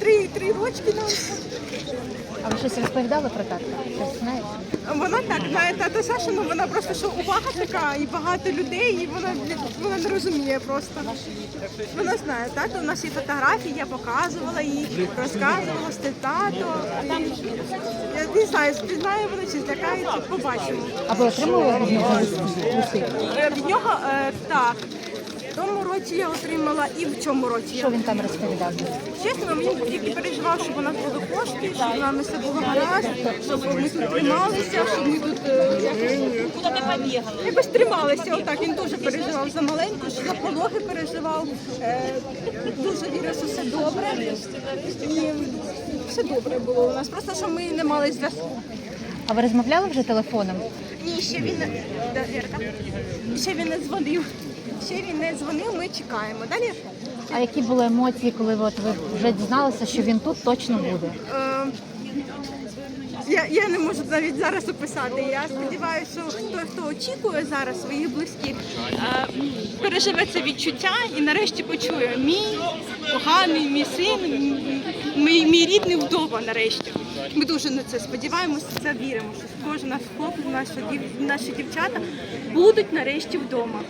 Три, три рочки нам. А ви щось розповідали про татка? Щось знаєте? Вона так знає тата Саша, ну вона просто що увага така, і багато людей, і вона, вона не розуміє просто. Вона знає, тато, у нас є фотографії, я показувала їй, розказувала, що тато. Я не знаю, спізнає вона чи злякається, побачимо. А ви отримали від нього листи? Е, Від нього е, так. В тому році я отримала і в цьому році. Що він там розповідав? Чесно, він тільки переживав, щоб у нас були кошти, щоб у нас все було гаразд, щоб ми тут трималися, щоб ми тут е, якось, якось трималися. Отак він дуже переживав за маленьку, що за пологи переживав. Е, дуже вірив, що все добре. І все добре було у нас. Просто що ми не мали зв'язку. А ви розмовляли вже телефоном? Ні, ще він ще він не дзвонив. Ще він не дзвонив, ми чекаємо. Далі А які були емоції, коли от ви вже дізналися, що він тут точно буде? Е, Я, я не можу навіть зараз описати. Я сподіваюся, що той, хто очікує зараз своїх близьких, е, переживе це відчуття і нарешті почує мій коханий, мій син, мій, мій рідний вдома нарешті. Ми дуже на це сподіваємося, це віримо, що кожен наш хлопець, наші, наші дівчата будуть нарешті вдома.